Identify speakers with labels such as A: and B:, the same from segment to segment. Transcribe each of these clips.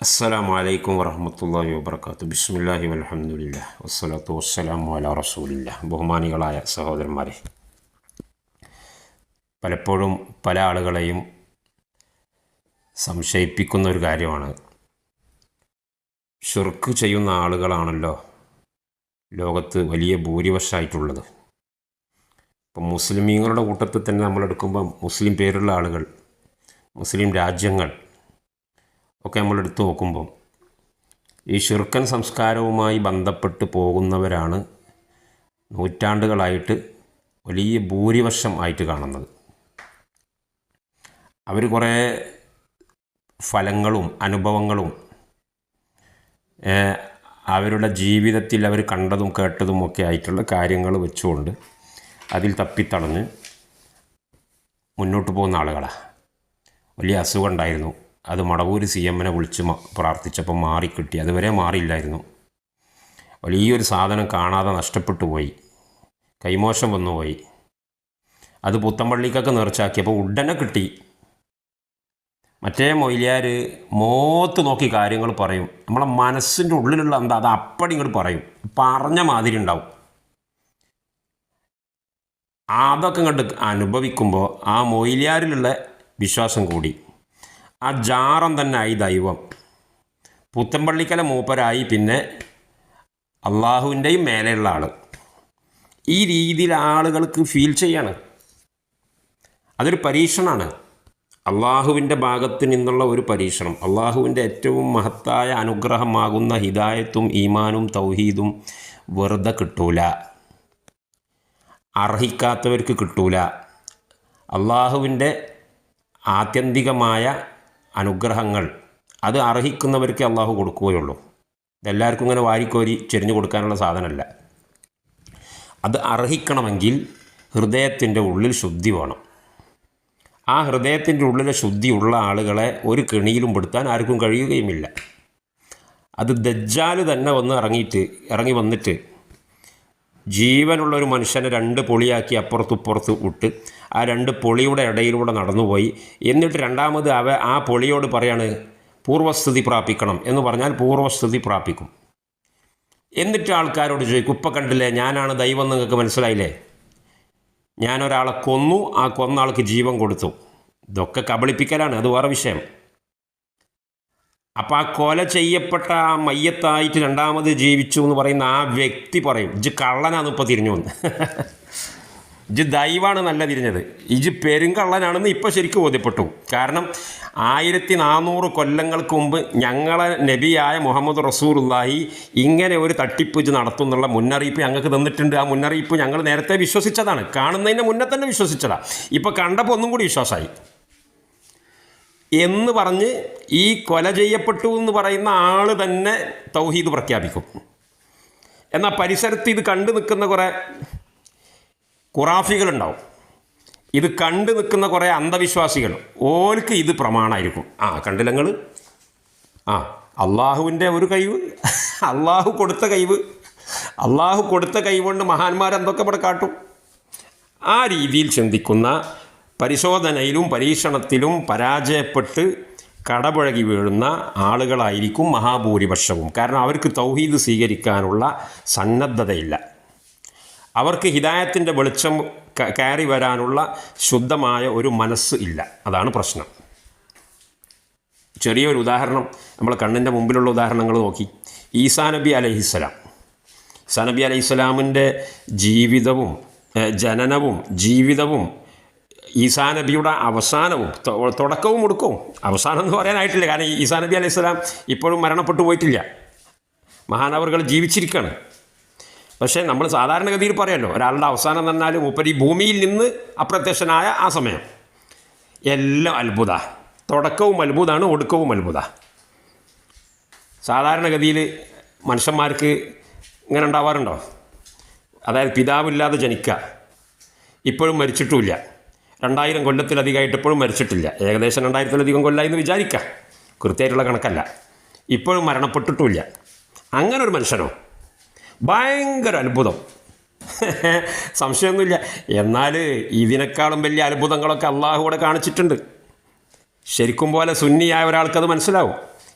A: അസ്സലാമു അലൈക്കും വറഹമത്തല്ലാഹി വബർക്കാത്തു ബിസ്മില്ലാഹി വൽഹംദുലില്ല വസ്സലാത്തു വസ്സലാമു അല റസൂലില്ല ബഹുമാനികളായ സഹോദരന്മാരെ പലപ്പോഴും പല ആളുകളെയും സംശയിപ്പിക്കുന്ന ഒരു കാര്യമാണ്. ഷുർക്ക് ചെയ്യുന്ന ആളുകളാണല്ലോ ലോകത്ത് വലിയ ഭൂരിപക്ഷമായിട്ടുള്ളത് ഇപ്പം മുസ്ലിമീങ്ങളുടെ കൂട്ടത്തിൽ തന്നെ നമ്മൾ എടുക്കുമ്പോൾ മുസ്ലിം പേരുള്ള ആളുകൾ മുസ്ലിം രാജ്യങ്ങൾ ഒക്കെ നമ്മൾ എടുത്തു നോക്കുമ്പോൾ ഈ ഷിർക്കൻ സംസ്കാരവുമായി ബന്ധപ്പെട്ട് പോകുന്നവരാണ് നൂറ്റാണ്ടുകളായിട്ട് വലിയ ഭൂരിപക്ഷം ആയിട്ട് കാണുന്നത്. അവർ കുറേ ഫലങ്ങളും അനുഭവങ്ങളും അവരുടെ ജീവിതത്തിൽ അവർ കണ്ടതും കേട്ടതും ഒക്കെ ആയിട്ടുള്ള കാര്യങ്ങൾ വെച്ചുകൊണ്ട് അതിൽ തപ്പിത്തളഞ്ഞ് മുന്നോട്ട് പോകുന്ന ആളുകളാണ് വലിയ അസുഖം ഉണ്ടായിരുന്നു. അത് മടവൂര് സി എമ്മിനെ വിളിച്ച് പ്രാർത്ഥിച്ചപ്പോൾ മാറിക്കിട്ടി. അതുവരെ മാറിയില്ലായിരുന്നു. വലിയൊരു സാധനം കാണാതെ നഷ്ടപ്പെട്ടു പോയി. കൈമോശം വന്നു പോയി. അത് പുത്തമ്പള്ളിക്കൊക്കെ നേർച്ചാക്കിയപ്പോൾ ഉടനെ കിട്ടി. മറ്റേ മൊയിലിയാർ മോത്ത് നോക്കി കാര്യങ്ങൾ പറയും. നമ്മളെ മനസ്സിന്റെ ഉള്ളിലുള്ള എന്താ അത് അപ്പടി ഇങ്ങോട്ട് പറയും. പറഞ്ഞ മാതിരി ഉണ്ടാവും. അതൊക്കെ കണ്ട് അനുഭവിക്കുമ്പോൾ ആ മൊയിലിയാരിലുള്ള വിശ്വാസം കൂടി. ആ ജാറം തന്നെ ആയി ദൈവം. പുത്തമ്പള്ളിക്കല മൂപ്പരായി പിന്നെ അള്ളാഹുവിന്റെയും മേലെയുള്ള ആൾ ഈ രീതിയിൽ ആളുകൾക്ക് ഫീൽ ചെയ്യാണ്. അതൊരു പരീക്ഷണമാണ് അള്ളാഹുവിന്റെ ഭാഗത്ത് നിന്നുള്ള ഒരു പരീക്ഷണം. അള്ളാഹുവിന്റെ ഏറ്റവും മഹത്തായ അനുഗ്രഹമാകുന്ന ഹിദായത്തും ഈമാനും തൗഹീദും വെറുതെ കിട്ടൂല. അർഹിക്കാത്തവർക്ക് കിട്ടൂല. അള്ളാഹുവിന്റെ ആത്യന്തികമായ അനുഗ്രഹങ്ങൾ അത് അർഹിക്കുന്നവർക്ക് അള്ളാഹു കൊടുക്കുകയുള്ളൂ. ഇതെല്ലാവർക്കും ഇങ്ങനെ വാരിക്കോരി ചെരിഞ്ഞു കൊടുക്കാനുള്ള സാധനമല്ല. അത് അർഹിക്കണമെങ്കിൽ ഹൃദയത്തിന്റെ ഉള്ളിൽ ശുദ്ധി വേണം. ആ ഹൃദയത്തിന്റെ ഉള്ളിലെ ശുദ്ധിയുള്ള ആളുകളെ ഒരു കെണിയിലും പെടുത്താൻ ആർക്കും കഴിയുകയുമില്ല. അത് ദജ്ജാൽ തന്നെ വന്ന് ഇറങ്ങിയിട്ട് ഇറങ്ങി വന്നിട്ട് ജീവനുള്ള ഒരു മനുഷ്യനെ രണ്ട് പൊളിയാക്കി അപ്പുറത്തും ഇപ്പുറത്ത് വിട്ട് ആ രണ്ട് പൊളിയുടെ ഇടയിലൂടെ നടന്നുപോയി. എന്നിട്ട് രണ്ടാമത് അവ ആ പൊളിയോട് പറയാണ് പൂർവസ്ഥിതി പ്രാപിക്കണം. എന്ന് പറഞ്ഞാൽ പൂർവസ്ഥിതി പ്രാപിക്കും. എന്നിട്ട് ആൾക്കാരോട് ചോദിക്കും ഇപ്പം കണ്ടില്ലേ ഞാനാണ് ദൈവം നിങ്ങൾക്ക് മനസ്സിലായില്ലേ? ഞാനൊരാളെ കൊന്നു ആ കൊന്ന ആൾക്ക് ജീവൻ കൊടുത്തു. ഇതൊക്കെ കബളിപ്പിക്കലാണ് അത് വേറെ വിഷയം. അപ്പം ആ കൊല ചെയ്യപ്പെട്ട ആ മയ്യത്തായിട്ട് രണ്ടാമത് ജീവിച്ചു എന്ന് പറയുന്ന ആ വ്യക്തി പറയും ഇജ് കള്ളനാന്ന് ഇപ്പോൾ തിരിഞ്ഞു വന്ന്. ഇജ് ദൈവാണ് നല്ല തിരിഞ്ഞത്. ഇജ് പെരുങ്കള്ളനാണെന്ന് ഇപ്പോൾ ശരിക്കും ബോധ്യപ്പെട്ടു. കാരണം ആയിരത്തി നാനൂറ് കൊല്ലങ്ങൾക്ക് മുമ്പ് ഞങ്ങളെ നബിയായ മുഹമ്മദ് റസൂറുല്ലാഹി ഇങ്ങനെ ഒരു തട്ടിപ്പ് ഇജ് നടത്തും എന്നുള്ള മുന്നറിയിപ്പ് ഞങ്ങൾക്ക് തന്നിട്ടുണ്ട്. ആ മുന്നറിയിപ്പ് ഞങ്ങൾ നേരത്തെ വിശ്വസിച്ചതാണ്. കാണുന്നതിന് മുന്നേ തന്നെ വിശ്വസിച്ചതാണ് ഇപ്പോൾ കണ്ടപ്പോൾ ഒന്നും കൂടി വിശ്വാസമായി. എന്ന് പറഞ്ഞ് ഈ കൊല ചെയ്യപ്പെട്ടു എന്ന് പറയുന്ന ആൾ തന്നെ തൗഹീദ് പ്രഖ്യാപിക്കും. എന്നാൽ പരിസരത്ത് ഇത് കണ്ടു നിൽക്കുന്ന കുറേ കുറാഫികളുണ്ടാവും ഇത് കണ്ടു നിൽക്കുന്ന കുറേ അന്ധവിശ്വാസികൾ. ഓൽക്ക് ഇത് പ്രമാണമായിരിക്കും ആ കണ്ടില്ലങ്ങൾ ആ അള്ളാഹുവിന്റെ ഒരു കഴിവ് അള്ളാഹു കൊടുത്ത കഴിവ് അള്ളാഹു കൊടുത്ത കൈവുകൊണ്ട് മഹാന്മാരെന്തൊക്കെ ഇവിടെ കാട്ടും? ആ രീതിയിൽ ചിന്തിക്കുന്ന പരിശോധനയിലും പരീക്ഷണത്തിലും പരാജയപ്പെട്ട് കടപുഴകി വീഴുന്ന ആളുകളായിരിക്കും മഹാഭൂരിപക്ഷവും. കാരണം അവർക്ക് തൗഹീദ് സ്വീകരിക്കാനുള്ള സന്നദ്ധതയില്ല. അവർക്ക് ഹിദായത്തിന്റെ വെളിച്ചം കയറി വരാനുള്ള ശുദ്ധമായ ഒരു മനസ്സ് ഇല്ല. അതാണ് പ്രശ്നം. ചെറിയൊരു ഉദാഹരണം നമ്മൾ കണ്ണിന്റെ മുമ്പിലുള്ള ഉദാഹരണങ്ങൾ നോക്കി. ഈസാ നബി അലഹിസ്സലാം ഈസാ നബി ജീവിതവും ജനനവും ജീവിതവും ഈസാ നബിയുടെ അവസാനവും തുടക്കവും ഒടുക്കവും. അവസാനം എന്ന് പറയാനായിട്ടില്ല. കാരണം ഈസാ നബി അലൈഹി സ്വലാം ഇപ്പോഴും മരണപ്പെട്ടു പോയിട്ടില്ല. മഹാനവറുകൾ ജീവിച്ചിരിക്കുകയാണ് പക്ഷേ നമ്മൾ സാധാരണഗതിയിൽ പറയാമല്ലോ ഒരാളുടെ അവസാനം തന്നാൽ ഈ ഭൂമിയിൽ നിന്ന് അപ്രത്യക്ഷനായ ആ സമയം. എല്ലാം അത്ഭുത. തുടക്കവും അത്ഭുതമാണ് ഒടുക്കവും അത്ഭുത. സാധാരണഗതിയിൽ മനുഷ്യന്മാർക്ക് ഇങ്ങനെ ഉണ്ടാവാറുണ്ടോ? അതായത് പിതാവില്ലാതെ ജനിക്കുക ഇപ്പോഴും മരിച്ചിട്ടുമില്ല. രണ്ടായിരം കൊല്ലത്തിലധികമായിട്ട് ഇപ്പോഴും മരിച്ചിട്ടില്ല. ഏകദേശം രണ്ടായിരത്തിലധികം കൊല്ലമായി എന്ന് വിചാരിക്കാം. കൃത്യമായിട്ടുള്ള കണക്കല്ല. ഇപ്പോഴും മരണപ്പെട്ടിട്ടുമില്ല. അങ്ങനെ ഒരു മനുഷ്യനോ? ഭയങ്കര അത്ഭുതം. സംശയമൊന്നുമില്ല. എന്നാൽ ഇതിനേക്കാളും വലിയ അത്ഭുതങ്ങളൊക്കെ അള്ളാഹു കൂടെ കാണിച്ചിട്ടുണ്ട്. ശരിക്കും പോലെ സുന്നിയായ ഒരാൾക്കത് മനസ്സിലാവും.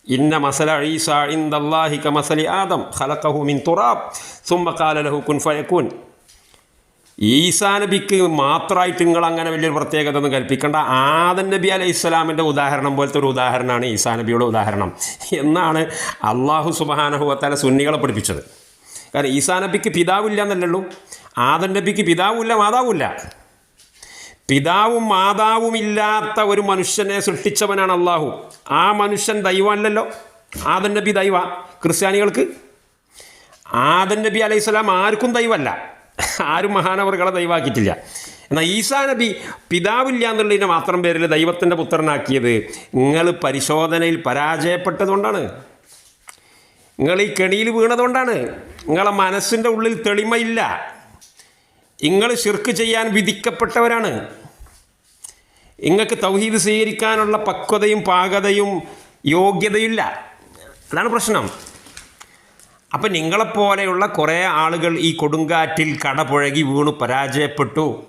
A: ഇന്ന മസല ഈസ ഇന്ദല്ലാഹി കമസലി ആദം ഖലഖഹു മിൻ തുറാബ് സുമ്മ ഖാല ലഹു കുൻ ഫയകൂൻ ഈസാ നബിക്ക് മാത്രമായിട്ട് നിങ്ങൾ അങ്ങനെ വലിയൊരു പ്രത്യേകത ഒന്നും കൽപ്പിക്കേണ്ട. ആദൻ നബി അലൈഹി ഇസ്ലാമിന്റെ ഉദാഹരണം പോലത്തെ ഒരു ഉദാഹരണമാണ് ഈസാ നബിയുടെ ഉദാഹരണം. എന്നാണ് അള്ളാഹു സുബാനഹുവത്താല സുന്നികളെ പഠിപ്പിച്ചത്. കാരണം ഈസാ നബിക്ക് പിതാവില്ല എന്നല്ലല്ലോ. ആദൻ നബിക്ക് പിതാവുമില്ല മാതാവുമില്ല. പിതാവും മാതാവും ഇല്ലാത്ത ഒരു മനുഷ്യനെ സൃഷ്ടിച്ചവനാണ് അള്ളാഹു. ആ മനുഷ്യൻ ദൈവമല്ലല്ലോ. ആദൻ നബി ദൈവ ക്രിസ്ത്യാനികൾക്ക്. ആദൻ നബി അലൈഹി സ്വലാം ആർക്കും ദൈവമല്ല. ആരും മഹാനവറുകളെ ദൈവാക്കിയിട്ടില്ല. എന്നാൽ ഈസാ നബി പിതാവില്ല എന്നുള്ളതിന്റെ മാത്രം പേരിൽ ദൈവത്തിന്റെ പുത്രനാക്കിയത് നിങ്ങൾ പരിശോധനയിൽ പരാജയപ്പെട്ടതുകൊണ്ടാണ്. നിങ്ങൾ ഈ കെണിയിൽ വീണതുകൊണ്ടാണ്. നിങ്ങളെ മനസ്സിന്റെ ഉള്ളിൽ തെളിമയില്ല. നിങ്ങൾ ശിർക്ക് ചെയ്യാൻ വിധിക്കപ്പെട്ടവരാണ്. നിങ്ങൾക്ക് തൗഹീദ് സ്വീകരിക്കാനുള്ള പക്വതയും പാകതയും യോഗ്യതയില്ല. അതാണ് പ്രശ്നം. അപ്പം നിങ്ങളെപ്പോലെയുള്ള കുറേ ആളുകൾ ഈ കൊടുങ്കാറ്റിൽ കടപുഴകി വീണു പരാജയപ്പെട്ടു.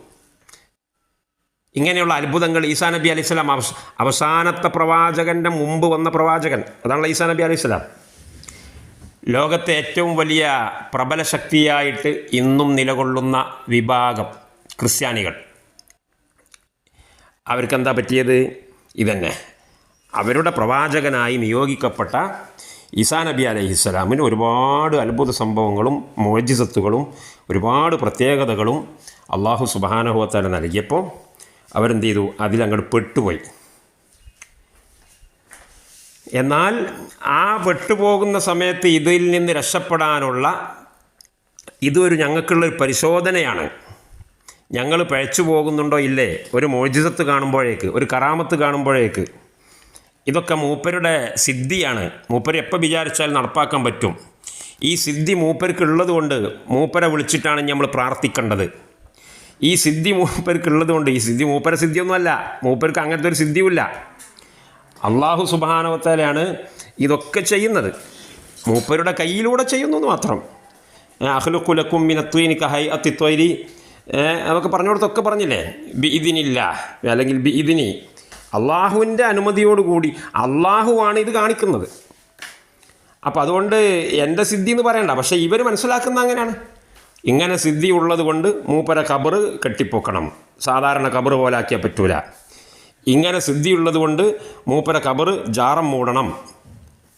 A: ഇങ്ങനെയുള്ള അത്ഭുതങ്ങൾ ഈസാ നബി അലൈഹി സ്വലാം അവസ അവസാനത്തെ പ്രവാചകന്റെ മുമ്പ് വന്ന പ്രവാചകൻ. അതാണ് ഈസാ നബി അലൈഹി സ്വലാം. ലോകത്തെ ഏറ്റവും വലിയ പ്രബല ശക്തിയായിട്ട് ഇന്നും നിലകൊള്ളുന്ന വിഭാഗം ക്രിസ്ത്യാനികൾ. അവർക്കെന്താ പറ്റിയത്? ഇതന്നെ. അവരുടെ പ്രവാചകനായി നിയോഗിക്കപ്പെട്ട ഈസാ നബി അലഹിസ്സലാമിന് ഒരുപാട് അത്ഭുത സംഭവങ്ങളും മോജിസത്തുകളും ഒരുപാട് പ്രത്യേകതകളും അള്ളാഹു സുബാനഹുവത്താല നൽകിയപ്പോൾ അവരെന്ത് ചെയ്തു? അതിലങ്ങോട്ട് പെട്ടുപോയി. എന്നാൽ ആ പെട്ടുപോകുന്ന സമയത്ത് ഇതിൽ നിന്ന് രക്ഷപ്പെടാനുള്ള ഇതൊരു ഞങ്ങൾക്കുള്ള ഒരു പരിശോധനയാണ്. ഞങ്ങൾ പഴച്ചു പോകുന്നുണ്ടോ? ഇല്ലേ? ഒരു മോചിതത്ത് കാണുമ്പോഴേക്ക് ഒരു കറാമത്ത് കാണുമ്പോഴേക്ക്. ഇതൊക്കെ മൂപ്പരുടെ സിദ്ധിയാണ്. മൂപ്പര് എപ്പോൾ വിചാരിച്ചാൽ നടപ്പാക്കാൻ പറ്റും. ഈ സിദ്ധി മൂപ്പർക്ക് ഉള്ളത് കൊണ്ട് മൂപ്പരെ വിളിച്ചിട്ടാണ് നമ്മൾ പ്രാർത്ഥിക്കേണ്ടത്. ഈ സിദ്ധി മൂപ്പർക്ക് ഉള്ളത് കൊണ്ട് ഈ സിദ്ധി മൂപ്പര സിദ്ധിയൊന്നുമല്ല. മൂപ്പർക്ക് അങ്ങനത്തെ ഒരു സിദ്ധിയുമില്ല. അള്ളാഹു സുബാനവത്താലാണ് ഇതൊക്കെ ചെയ്യുന്നത്. മൂപ്പരുടെ കയ്യിലൂടെ ചെയ്യുന്നു എന്ന് മാത്രം. അഹ്ലുക്കുലക്കും മിനത്വീനിക്ക് ഹൈ അത്തിത്വരി അതൊക്കെ പറഞ്ഞുകൊടുത്തൊക്കെ പറഞ്ഞില്ലേ? ബി ഇതിനില്ല അല്ലെങ്കിൽ ബി ഇതിനി അള്ളാഹുവിന്റെ അനുമതിയോടുകൂടി അള്ളാഹുവാണ് ഇത് കാണിക്കുന്നത്. അപ്പം അതുകൊണ്ട് എന്റെ സിദ്ധി എന്ന് പറയണ്ട. പക്ഷേ ഇവർ മനസ്സിലാക്കുന്ന അങ്ങനെയാണ്. ഇങ്ങനെ സിദ്ധി ഉള്ളത് കൊണ്ട് മൂപ്പര കബറ് കെട്ടിപ്പൊക്കണം. സാധാരണ കബറ് പോലാക്കിയാൽ പറ്റൂല. ഇങ്ങനെ സിദ്ധിയുള്ളത് കൊണ്ട് മൂപ്പര കബറ് ജാറം മൂടണം.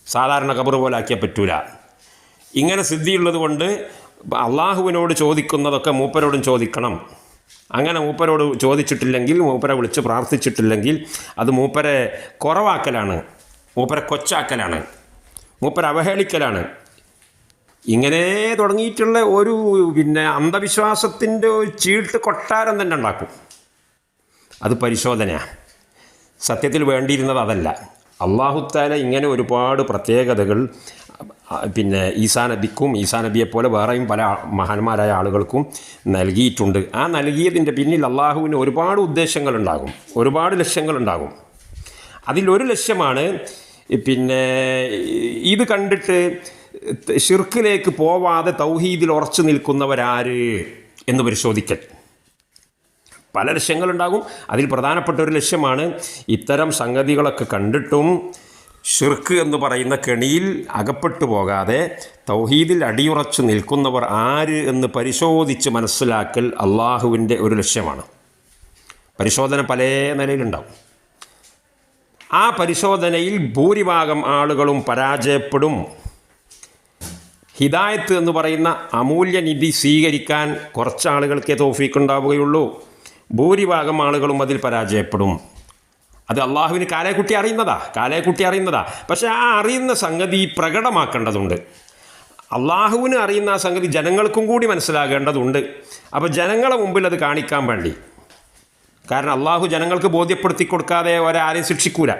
A: സാധാരണ കബറ് പോലാക്കിയാൽ പറ്റൂല. ഇങ്ങനെ സിദ്ധിയുള്ളത് കൊണ്ട് അള്ളാഹുവിനോട് ചോദിക്കുന്നതൊക്കെ മൂപ്പരോടും ചോദിക്കണം. അങ്ങനെ മൂപ്പരോട് ചോദിച്ചിട്ടില്ലെങ്കിൽ മൂപ്പരെ വിളിച്ച് പ്രാർത്ഥിച്ചിട്ടില്ലെങ്കിൽ അത് മൂപ്പരെ കുറവാക്കലാണ്. മൂപ്പരെ കൊച്ചാക്കലാണ്. മൂപ്പരെ അവഹേളിക്കലാണ്. ഇങ്ങനെ തുടങ്ങിയിട്ടുള്ള ഒരു പിന്നെ അന്ധവിശ്വാസത്തിന്റെ ഒരു ചീട്ട് കൊട്ടാരം തന്നെ ഉണ്ടാക്കും. അത് പരിശോധനയാണ് സത്യത്തിൽ വേണ്ടിയിരുന്നത് അതല്ല. അള്ളാഹുത്താല ഇങ്ങനെ ഒരുപാട് പ്രത്യേകതകൾ പിന്നെ ഈസാ നബിക്കും ഈസാ നബിയെപ്പോലെ വേറെയും പല മഹാന്മാരായ ആളുകൾക്കും നൽകിയിട്ടുണ്ട്. ആ നൽകിയതിന്റെ പിന്നിൽ അള്ളാഹുവിന് ഒരുപാട് ഉദ്ദേശങ്ങളുണ്ടാകും. ഒരുപാട് ലക്ഷ്യങ്ങളുണ്ടാകും. അതിലൊരു ലക്ഷ്യമാണ് പിന്നെ ഇത് കണ്ടിട്ട് ഷിർക്കിലേക്ക് പോവാതെ തൗഹീദിൽ ഉറച്ചു നിൽക്കുന്നവരാര് എന്ന് പരിശോധിക്കൽ. പല ലക്ഷ്യങ്ങളുണ്ടാകും. അതിൽ പ്രധാനപ്പെട്ട ഒരു ലക്ഷ്യമാണ് ഇത്തരം സംഗതികളൊക്കെ കണ്ടിട്ടും ഷിർക്ക് എന്ന് പറയുന്ന കെണിയിൽ അകപ്പെട്ടു പോകാതെ തൗഹീദിൽ അടിയുറച്ചു നിൽക്കുന്നവർ ആര് എന്ന് പരിശോധിച്ച് മനസ്സിലാക്കൽ അള്ളാഹുവിന്റെ ഒരു ലക്ഷ്യമാണ്. പരിശോധന പല നിലയിലുണ്ടാവും. ആ പരിശോധനയിൽ ഭൂരിഭാഗം ആളുകളും പരാജയപ്പെടും. ഹിദായത്ത് എന്ന് പറയുന്ന അമൂല്യനിധി സ്വീകരിക്കാൻ കുറച്ചാളുകൾക്കേ ആളുകൾക്കേ തോഫീക്ക് ഉണ്ടാവുകയുള്ളൂ. ഭൂരിഭാഗം ആളുകളും അതിൽ പരാജയപ്പെടും. അത് അള്ളാഹുവിന് കാലേക്കുട്ടി അറിയുന്നതാ കാലേക്കുട്ടി അറിയുന്നതാ. പക്ഷേ ആ അറിയുന്ന സംഗതി പ്രകടമാക്കേണ്ടതുണ്ട്. അള്ളാഹുവിന് അറിയുന്ന ആ സംഗതി ജനങ്ങൾക്കും കൂടി മനസ്സിലാകേണ്ടതുണ്ട്. അപ്പോൾ ജനങ്ങളെ മുമ്പിൽ അത് കാണിക്കാൻ വേണ്ടി. കാരണം അള്ളാഹു ജനങ്ങൾക്ക് ബോധ്യപ്പെടുത്തി കൊടുക്കാതെ ഒരാരെയും ശിക്ഷിക്കൂല.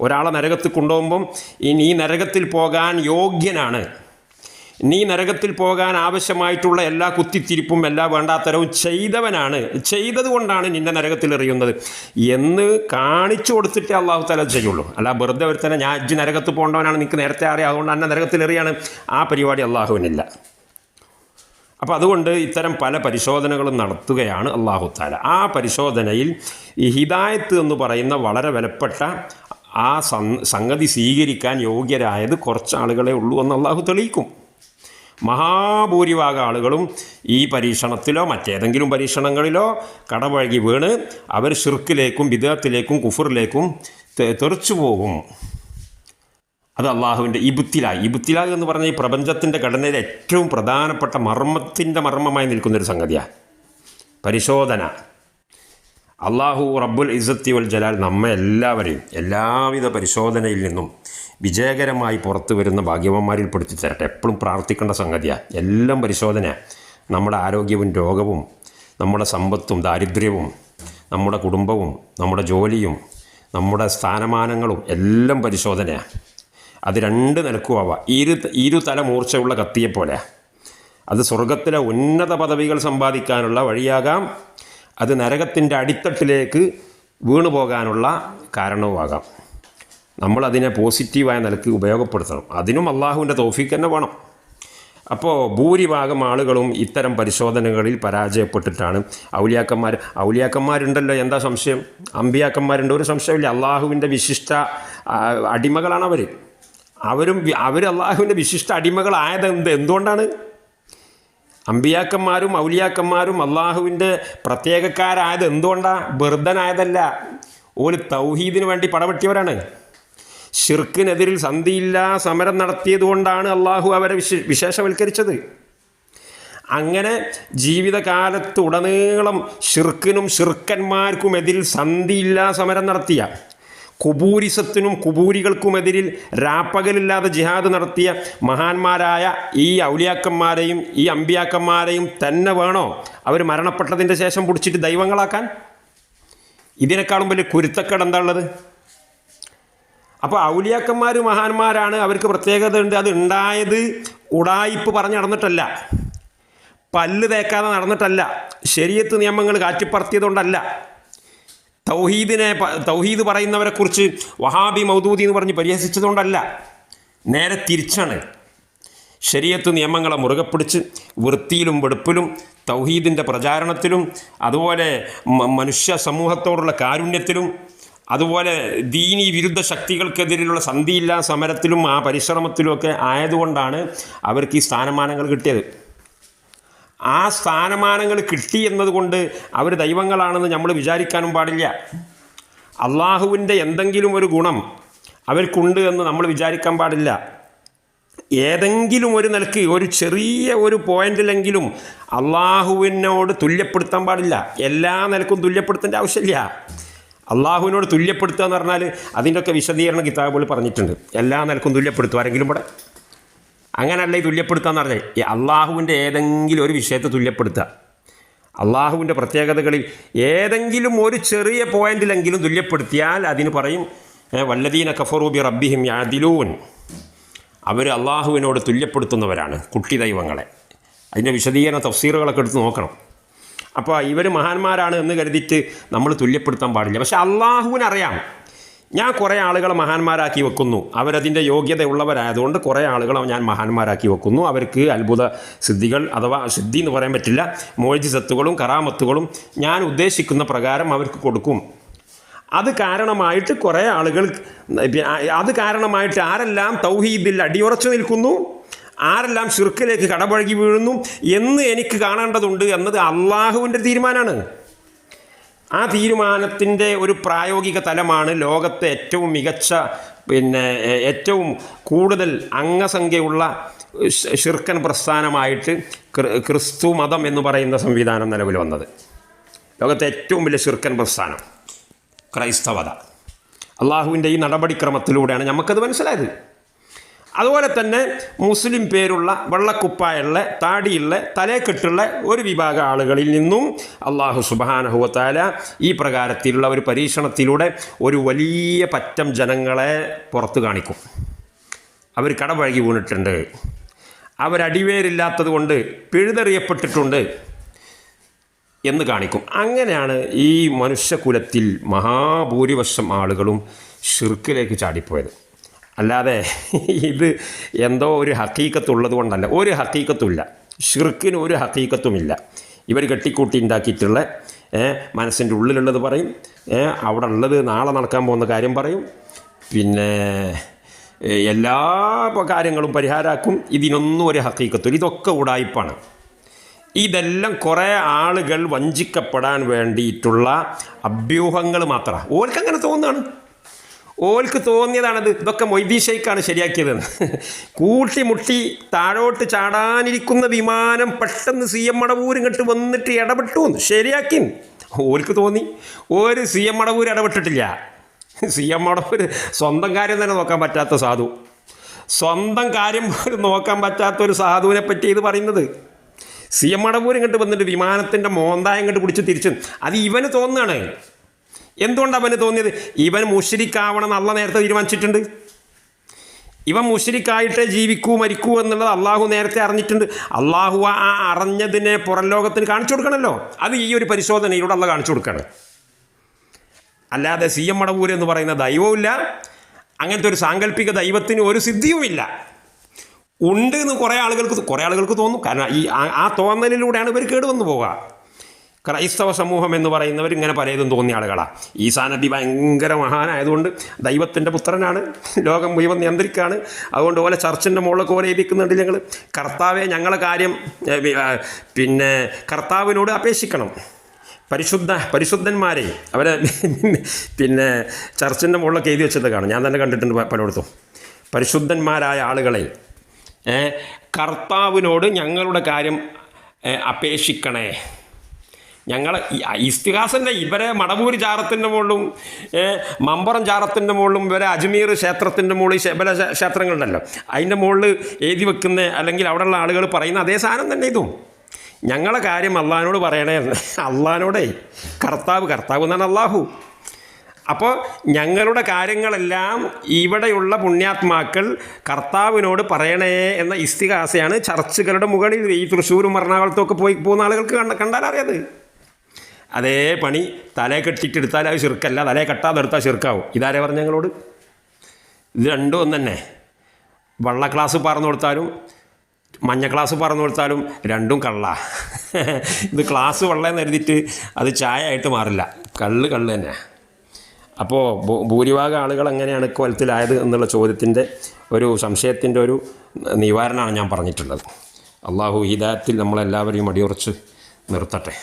A: ഒരാളെ നരകത്തിൽ കൊണ്ടുപോകുമ്പം ഇനി ഈ നരകത്തിൽ പോകാൻ യോഗ്യനാണ്. നീ നരകത്തിൽ പോകാൻ ആവശ്യമായിട്ടുള്ള എല്ലാ കുത്തിത്തിരിപ്പും എല്ലാ വേണ്ടാത്തരവും ചെയ്തവനാണ്. ചെയ്തതുകൊണ്ടാണ് നിന്നെ നരകത്തിൽ എറിയുന്നത്. എന്ന് കാണിച്ചു കൊടുത്തിട്ടേ അള്ളാഹു തല ചെയ്യുള്ളൂ. അല്ല വെറുതെ ഒരു തന്നെ ഞാൻ അജ്ജ് നരകത്ത് പോകേണ്ടവനാണ് നിനക്ക് നേരത്തെ അറിയാം. അതുകൊണ്ട് എന്നെ നരകത്തിൽ എറിയാണ്. ആ പരിപാടി അള്ളാഹുവിനില്ല. അപ്പോൾ അതുകൊണ്ട് ഇത്തരം പല പരിശോധനകളും നടത്തുകയാണ് അള്ളാഹു താല ആ പരിശോധനയിൽ ഈ ഹിദായത്ത് എന്ന് പറയുന്ന വളരെ വിലപ്പെട്ട ആ സംഗതി സ്വീകരിക്കാൻ യോഗ്യരായത് കുറച്ച് ആളുകളെ ഉള്ളൂ എന്ന് അള്ളാഹു തെളിയിക്കും. മഹാഭൂരിഭാഗം ആളുകളും ഈ പരീക്ഷണത്തിലോ മറ്റേതെങ്കിലും പരീക്ഷണങ്ങളിലോ കടപഴകി വീണ് അവർ ഷിർക്കിലേക്കും വിദേഹത്തിലേക്കും കുഫറിലേക്കും തെറിച്ചു പോകും. അത് അള്ളാഹുവിന്റെ ഇബുത്തില. ഇബുത്തില എന്ന് പറഞ്ഞാൽ ഈ പ്രപഞ്ചത്തിന്റെ ഘടനയിൽ ഏറ്റവും പ്രധാനപ്പെട്ട മർമ്മത്തിന്റെ മർമ്മമായി നിൽക്കുന്നൊരു സംഗതിയാണ് പരിശോധന. അള്ളാഹു റബ്ബുൽ ഇസത്തി വൽ ജലാൽ നമ്മെ എല്ലാവരെയും എല്ലാവിധ പരിശോധനയിൽ നിന്നും വിജയകരമായി പുറത്തു വരുന്ന ഭാഗ്യവന്മാരിൽ പിടിച്ചു തരട്ടെ എപ്പോഴും പ്രാർത്ഥിക്കേണ്ട സംഗതിയാണ് എല്ലാം പരിശോധന നമ്മുടെ ആരോഗ്യവും രോഗവും നമ്മുടെ സമ്പത്തും ദാരിദ്ര്യവും നമ്മുടെ കുടുംബവും നമ്മുടെ ജോലിയും നമ്മുടെ സ്ഥാനമാനങ്ങളും എല്ലാം പരിശോധനയാണ് അത് രണ്ട് നിലക്കുമാവാം ഇരു ഇരു തല മൂർച്ചയുള്ള കത്തിയെപ്പോലെ അത് സ്വർഗത്തിലെ ഉന്നത പദവികൾ സമ്പാദിക്കാനുള്ള വഴിയാകാം. അത് നരകത്തിന്റെ അടിത്തട്ടിലേക്ക് വീണു പോകാനുള്ള കാരണവുമാകാം. നമ്മളതിനെ പോസിറ്റീവായ നിലയ്ക്ക് ഉപയോഗപ്പെടുത്തണം. അതിനും അള്ളാഹുവിന്റെ തോഫിക്ക് തന്നെ വേണം. അപ്പോൾ ഭൂരിഭാഗം ആളുകളും ഇത്തരം പരിശോധനകളിൽ പരാജയപ്പെട്ടിട്ടാണ്. ഔലിയാക്കന്മാർ ഔലിയാക്കന്മാരുണ്ടല്ലോ എന്താ സംശയം? അമ്പിയാക്കന്മാരുണ്ട് ഒരു സംശയമില്ല അള്ളാഹുവിന്റെ വിശിഷ്ട അടിമകളാണ് അവർ അവരും അവർ അള്ളാഹുവിന്റെ വിശിഷ്ട അടിമകളായത് എന്ത് എന്തുകൊണ്ടാണ്? അമ്പിയാക്കന്മാരും ഔലിയാക്കന്മാരും അള്ളാഹുവിന്റെ പ്രത്യേകക്കാരായത് എന്തുകൊണ്ടാണ് ബർദ്ധനായതല്ല ഒരു തൗഹീദിന് വേണ്ടി പടപെട്ടിയവരാണ് ഷിർക്കിനെതിരിൽ സന്ധിയില്ല സമരം നടത്തിയതുകൊണ്ടാണ് അള്ളാഹു അവരെ വിശ വിശേഷവൽക്കരിച്ചത്. അങ്ങനെ ജീവിതകാലത്ത് ഉടനീളം ഷിർക്കിനും ഷിർക്കന്മാർക്കുമെതിരിൽ സന്ധിയില്ലാ സമരം നടത്തിയ കുബൂരിസത്തിനും കുബൂരികൾക്കുമെതിരിൽ രാപ്പകലില്ലാതെ ജിഹാദ് നടത്തിയ മഹാന്മാരായ ഈ ഔലിയാക്കന്മാരെയും ഈ അമ്പിയാക്കന്മാരെയും തന്നെ വേണോ? അവർ മരണപ്പെട്ടതിന്റെ ശേഷം പിടിച്ചിട്ട് ദൈവങ്ങളാക്കാൻ? ഇതിനേക്കാളും വലിയ കുരുത്തക്കേട് എന്താ ഉള്ളത്? അപ്പോൾ ഔലിയാക്കന്മാർ മഹാന്മാരാണ്. അവർക്ക് പ്രത്യേകത ഉണ്ട്. അത് ഉണ്ടായത് ഉടായിപ്പ് പറഞ്ഞ് നടന്നിട്ടല്ല. പല്ല് തേക്കാതെ നടന്നിട്ടല്ല. ശരീരത്ത് നിയമങ്ങൾ കാറ്റിപ്പറത്തിയതുകൊണ്ടല്ല. തൗഹീദിനെ തൗഹീദ് പറയുന്നവരെക്കുറിച്ച് വഹാബി മൗദൂദി എന്ന് പറഞ്ഞ് പരിഹസിച്ചതുകൊണ്ടല്ല. നേരെ തിരിച്ചാണ്. ശരീരത്ത് നിയമങ്ങളെ മുറുകെ പിടിച്ച് വൃത്തിയിലും വെടുപ്പിലും തൗഹീദിന്റെ പ്രചാരണത്തിലും അതുപോലെ മനുഷ്യ സമൂഹത്തോടുള്ള കാരുണ്യത്തിലും അതുപോലെ ദീനി വിരുദ്ധ ശക്തികൾക്കെതിരെയുള്ള സന്ധിയില്ലാ സമരത്തിലും ആ പരിശ്രമത്തിലുമൊക്കെ ആയതുകൊണ്ടാണ് അവർക്ക് ഈ സ്ഥാനമാനങ്ങൾ കിട്ടിയത്. ആ സ്ഥാനമാനങ്ങൾ കിട്ടി എന്നതുകൊണ്ട് അവർ ദൈവങ്ങളാണെന്ന് നമ്മൾ വിചാരിക്കാനും പാടില്ല. അള്ളാഹുവിന്റെ എന്തെങ്കിലും ഒരു ഗുണം അവർക്കുണ്ട് എന്ന് നമ്മൾ വിചാരിക്കാൻ പാടില്ല. ഏതെങ്കിലും ഒരു നിലയ്ക്ക് ഒരു ചെറിയ ഒരു പോയിന്റിലെങ്കിലും അള്ളാഹുവിനോട് തുല്യപ്പെടുത്താൻ പാടില്ല. എല്ലാ നിലക്കും തുല്യപ്പെടുത്തേണ്ട ആവശ്യമില്ല. അള്ളാഹുവിനോട് തുല്യപ്പെടുത്തുക എന്ന് പറഞ്ഞാൽ അതിന്റെയൊക്കെ വിശദീകരണ കിതാബുകൾ പറഞ്ഞിട്ടുണ്ട്. എല്ലാ നിലക്കും തുല്യപ്പെടുത്തും. ആരെങ്കിലും ഇവിടെ? അങ്ങനല്ല ഈ തുല്യപ്പെടുത്തുക എന്ന് പറഞ്ഞാൽ ഈ അള്ളാഹുവിന്റെ ഏതെങ്കിലും ഒരു വിഷയത്തെ തുല്യപ്പെടുത്തുക. അള്ളാഹുവിന്റെ പ്രത്യേകതകളിൽ ഏതെങ്കിലും ഒരു ചെറിയ പോയിന്റിലെങ്കിലും തുല്യപ്പെടുത്തിയാൽ അതിന് പറയും വല്ലദീന കഫറൂബി റബ്ബിഹിം യാദിലൂൻ. അവർ അള്ളാഹുവിനോട് തുല്യപ്പെടുത്തുന്നവരാണ് കുട്ടി ദൈവങ്ങളെ. അതിന്റെ വിശദീകരണ തഫ്സീറുകളൊക്കെ എടുത്ത് നോക്കണം. അപ്പോൾ ഇവർ മഹാന്മാരാണ് എന്ന് കരുതിയിട്ട് നമ്മൾ തുല്യപ്പെടുത്താൻ പാടില്ല. പക്ഷെ അള്ളാഹുവിനറിയാം. ഞാൻ കുറേ ആളുകളെ മഹാന്മാരാക്കി വെക്കുന്നു. അവരതിന്റെ യോഗ്യതയുള്ളവരായതുകൊണ്ട് കുറേ ആളുകളെ ഞാൻ മഹാന്മാരാക്കി വെക്കുന്നു. അവർക്ക് അത്ഭുത സിദ്ധികൾ അഥവാ സിദ്ധി എന്ന് പറയാൻ പറ്റില്ല. മോജിസത്തുകളും കറാമത്തുകളും ഞാൻ ഉദ്ദേശിക്കുന്ന പ്രകാരം അവർക്ക് കൊടുക്കും. അത് കാരണമായിട്ട് കുറേ ആളുകൾ അത് കാരണമായിട്ട് ആരെല്ലാം തൗഹീദിൽ അടിയുറച്ചു നിൽക്കുന്നു ആരെല്ലാം ഷിർക്കിലേക്ക് കടപഴകി വീഴുന്നു എന്ന് എനിക്ക് കാണേണ്ടതുണ്ട് എന്നത് അള്ളാഹുവിന്റെ തീരുമാനമാണ്. ആ തീരുമാനത്തിന്റെ ഒരു പ്രായോഗിക തലമാണ് ലോകത്തെ ഏറ്റവും മികച്ച പിന്നെ ഏറ്റവും കൂടുതൽ അംഗസംഖ്യയുള്ള ശിർക്കൻ പ്രസ്ഥാനമായിട്ട് ക്രി- ക്രിസ്തു മതം എന്ന് പറയുന്ന സംവിധാനം നിലവിൽ വന്നത്. ലോകത്തെ ഏറ്റവും വലിയ ശിർക്കൻ പ്രസ്ഥാനം ക്രൈസ്തവത. അള്ളാഹുവിന്റെ ഈ നടപടിക്രമത്തിലൂടെയാണ്. നമുക്കത് മനസ്സിലായത്. അതുപോലെ തന്നെ മുസ്ലിം പേരുള്ള വെള്ളക്കുപ്പായുള്ള താടിയുള്ള തലേക്കെട്ടുള്ള ഒരു വിഭാഗം ആളുകളിൽ നിന്നും അള്ളാഹു സുബാനഹുവത്താല ഈ പ്രകാരത്തിലുള്ള ഒരു പരീക്ഷണത്തിലൂടെ ഒരു വലിയ പറ്റം ജനങ്ങളെ പുറത്തു കാണിക്കും. അവർ കടപഴകി വീണിട്ടുണ്ട്. അവരടിവേരില്ലാത്തത് കൊണ്ട് പിഴുതെറിയപ്പെട്ടിട്ടുണ്ട് എന്ന് കാണിക്കും. അങ്ങനെയാണ് ഈ മനുഷ്യകുലത്തിൽ മഹാഭൂരിപക്ഷം ആളുകളും ഷിർക്കിലേക്ക് ചാടിപ്പോയത്. അല്ലാതെ ഇത് എന്തോ ഒരു ഹക്കീക്കത്തുള്ളത് കൊണ്ടല്ല. ഒരു ഹക്കീക്കത്തുമില്ല. ഷിർക്കിന് ഒരു ഹക്കീക്കത്തുമില്ല. ഇവർ കെട്ടിക്കൂട്ടി ഉണ്ടാക്കിയിട്ടുള്ള മനസ്സിന്റെ ഉള്ളിലുള്ളത് പറയും. അവിടെ ഉള്ളത് നാളെ നടക്കാൻ പോകുന്ന കാര്യം പറയും. പിന്നെ എല്ലാ കാര്യങ്ങളും പരിഹാരമാക്കും ഇതിനൊന്നും ഒരു ഹക്കീക്കത്തും ഇതൊക്കെ ഉടായ്പാണ് ഇതെല്ലാം കുറേ ആളുകൾ വഞ്ചിക്കപ്പെടാൻ വേണ്ടിയിട്ടുള്ള അഭ്യൂഹങ്ങൾ മാത്രമാണ്. ഓർക്കങ്ങനെ തോന്നുകയാണ് ഓൽക്ക് തോന്നിയതാണത്. ഇതൊക്കെ മൊയ്തീ ഷെയ്ക്കാണ് ശരിയാക്കിയതെന്ന് കൂട്ടിമുട്ടി താഴോട്ട് ചാടാനിരിക്കുന്ന വിമാനം പെട്ടെന്ന് സി എം മടവൂർ ഇങ്ങോട്ട് വന്നിട്ട് ഇടപെട്ടു ശരിയാക്കി ഓൽക്ക് തോന്നി. ഒരു സി എം മടവൂർ ഇടപെട്ടിട്ടില്ല. സി എം മടവൂർ സ്വന്തം കാര്യം തന്നെ നോക്കാൻ പറ്റാത്ത സാധു. സ്വന്തം കാര്യം പോലും നോക്കാൻ പറ്റാത്ത ഒരു സാധുവിനെ പറ്റി ഇത് പറയുന്നത്. സി എം മടവൂർ ഇങ്ങോട്ട് വന്നിട്ട് വിമാനത്തിന്റെ മോന്തായം ഇങ്ങോട്ട് പിടിച്ച് തിരിച്ചു. അത് ഇവന് തോന്നുകയാണ് എന്തുകൊണ്ട് അവന് തോന്നിയത്? ഇവൻ മുഷരിക്കാവണം എന്നുള്ള നേരത്തെ തീരുമാനിച്ചിട്ടുണ്ട്. ഇവൻ മുഷരിക്കായിട്ടേ ജീവിക്കൂ മരിക്കൂ എന്നുള്ളത് അള്ളാഹു നേരത്തെ അറിഞ്ഞിട്ടുണ്ട്. അള്ളാഹു ആ അറിഞ്ഞതിനെ പുറം ലോകത്തിന് കാണിച്ചു കൊടുക്കണമല്ലോ. അത് ഈ ഒരു പരിശോധനയിലൂടെ അള്ള കാണിച്ചു കൊടുക്കുകയാണ് അല്ലാതെ സി എം മടവൂര് എന്ന് പറയുന്ന ദൈവവുമില്ല അങ്ങനത്തെ ഒരു സാങ്കല്പിക ദൈവത്തിന് ഒരു സിദ്ധിയുമില്ല ഉണ്ട് എന്ന് കുറേ ആളുകൾക്ക് കുറേ ആളുകൾക്ക് തോന്നും. കാരണം ഈ ആ- തോന്നലിലൂടെയാണ് ഇവർ കേടുവന്നു പോവുക. ക്രൈസ്തവ സമൂഹം എന്ന് പറയുന്നവർ ഇങ്ങനെ പലതും തോന്നിയ ആളുകളാണ് ഈസാ നബി ഭയങ്കര മഹാനായതുകൊണ്ട് ദൈവത്തിന്റെ പുത്രനാണ്. ലോകം മുഴുവൻ നിയന്ത്രിക്കുകയാണ്. അതുകൊണ്ട് ഓലെ ചർച്ചിന്റെ മുകളിലൊക്കെ ഓലെ ഇരിക്കുന്നുണ്ട് ഞങ്ങൾ കർത്താവെ ഞങ്ങളെ കാര്യം പിന്നെ കർത്താവിനോട് അപേക്ഷിക്കണം. പരിശുദ്ധ പരിശുദ്ധന്മാരെ. അവരെ പിന്നെ ചർച്ചിന്റെ മുകളിലൊക്കെ എഴുതി വെച്ചത് കാണും. ഞാൻ തന്നെ കണ്ടിട്ടുണ്ട് പലയിടത്തും. പരിശുദ്ധന്മാരായ ആളുകളെ കർത്താവിനോട് ഞങ്ങളുടെ കാര്യം അപേക്ഷിക്കണേ. ഞങ്ങൾ ഇസ്തിഹാസിന്റെ ഇവരെ മടവൂർ ചാറത്തിന്റെ മുകളിലും മമ്പറം ചാറത്തിന്റെ മുകളിലും ഇവരെ അജ്മീർ ക്ഷേത്രത്തിന്റെ മുകളിൽ ശബല ക്ഷേത്രങ്ങളുണ്ടല്ലോ. അതിന്റെ മുകളിൽ എഴുതി വെക്കുന്ന അല്ലെങ്കിൽ അവിടെയുള്ള ആളുകൾ പറയുന്ന അതേ സാധനം തന്നെ ഇതും. ഞങ്ങളെ കാര്യം അള്ളഹാനോട് പറയണേ. അള്ളഹാനോടേ കർത്താവ് കർത്താവ് എന്നാണ് അള്ളാഹു. അപ്പോൾ ഞങ്ങളുടെ കാര്യങ്ങളെല്ലാം ഇവിടെയുള്ള പുണ്യാത്മാക്കൾ കർത്താവിനോട് പറയണേ എന്ന ഇസ്തിഹാസയാണ് ചർച്ചുകളുടെ മുകളിൽ ഈ തൃശ്ശൂരും എറണാകുളത്തും ഒക്കെ പോയി പോകുന്ന ആളുകൾക്ക് കണ്ട അറിയാത് അതേ പണി തലേ കെട്ടിട്ടെടുത്താൽ അത് ചെറുക്കല്ല തലേ കെട്ടാതെ എടുത്താൽ ചെറുക്കാവും. ഇതാരെ പറഞ്ഞു ഞങ്ങളോട് ഇത് രണ്ടും ഒന്ന് തന്നെ വെള്ള ക്ലാസ് പറന്നു കൊടുത്താലും മഞ്ഞ ക്ലാസ് പറന്നു കൊടുത്താലും രണ്ടും കള്ള. ഇത് ക്ലാസ് വെള്ളം കരുതിയിട്ട് അത് ചായ ആയിട്ട് മാറില്ല. കള്ള് കള്ള് തന്നെ അപ്പോൾ ഭൂരിഭാഗം ആളുകൾ എങ്ങനെയാണ് കൊലത്തിലായത് എന്നുള്ള ചോദ്യത്തിന്റെ ഒരു സംശയത്തിന്റെ ഒരു നിവാരണമാണ് ഞാൻ പറഞ്ഞിട്ടുള്ളത്. അള്ളാഹു ഹിദായത്തിൽ നമ്മളെല്ലാവരെയും അടിയുറച്ച് നിർത്തട്ടെ.